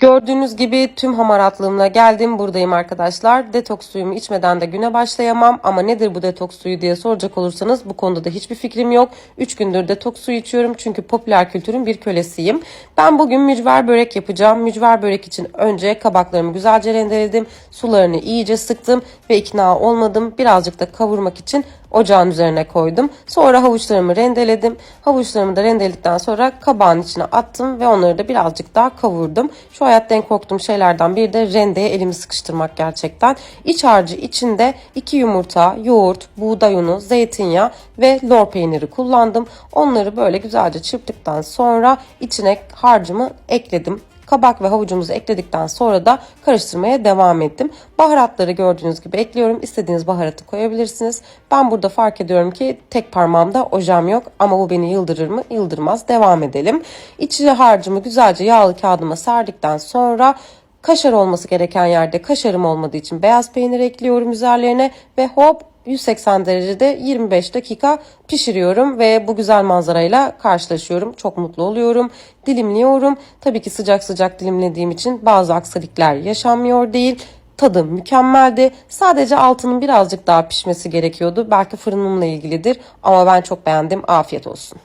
Gördüğünüz gibi tüm hamaratlığımla geldim. Buradayım arkadaşlar. Detoks suyumu içmeden de güne başlayamam. Ama nedir bu detoks suyu diye soracak olursanız bu konuda da hiçbir fikrim yok. 3 gündür detoks suyu içiyorum çünkü popüler kültürün bir kölesiyim. Ben bugün mücver börek yapacağım. Mücver börek için önce kabaklarımı güzelce rendeledim. Sularını iyice sıktım ve ikna olmadım. Birazcık da kavurmak için ocağın üzerine koydum. Sonra havuçlarımı rendeledim. Havuçlarımı da rendeledikten sonra kabağın içine attım ve onları da birazcık daha kavurdum. Şu hayatta en korktuğum şeylerden biri de rendeye elimi sıkıştırmak gerçekten. İç harcı içinde 2 yumurta, yoğurt, buğday unu, zeytinyağı ve lor peyniri kullandım. Onları böyle güzelce çırptıktan sonra içine harcımı ekledim. Kabak ve havucumuzu ekledikten sonra da karıştırmaya devam ettim. Baharatları gördüğünüz gibi ekliyorum. İstediğiniz baharatı koyabilirsiniz. Ben burada fark ediyorum ki tek parmağımda ojem yok ama bu beni yıldırır mı? Yıldırmaz. Devam edelim. İçi harcımı güzelce yağlı kağıdıma serdikten sonra kaşar olması gereken yerde kaşarım olmadığı için beyaz peynir ekliyorum üzerlerine ve hop 180 derecede 25 dakika pişiriyorum ve bu güzel manzarayla karşılaşıyorum. Çok mutlu oluyorum. Dilimliyorum. Tabii ki sıcak sıcak dilimlediğim için bazı aksilikler yaşanmıyor değil. Tadı mükemmeldi. Sadece altının birazcık daha pişmesi gerekiyordu. Belki fırınımla ilgilidir ama ben çok beğendim. Afiyet olsun.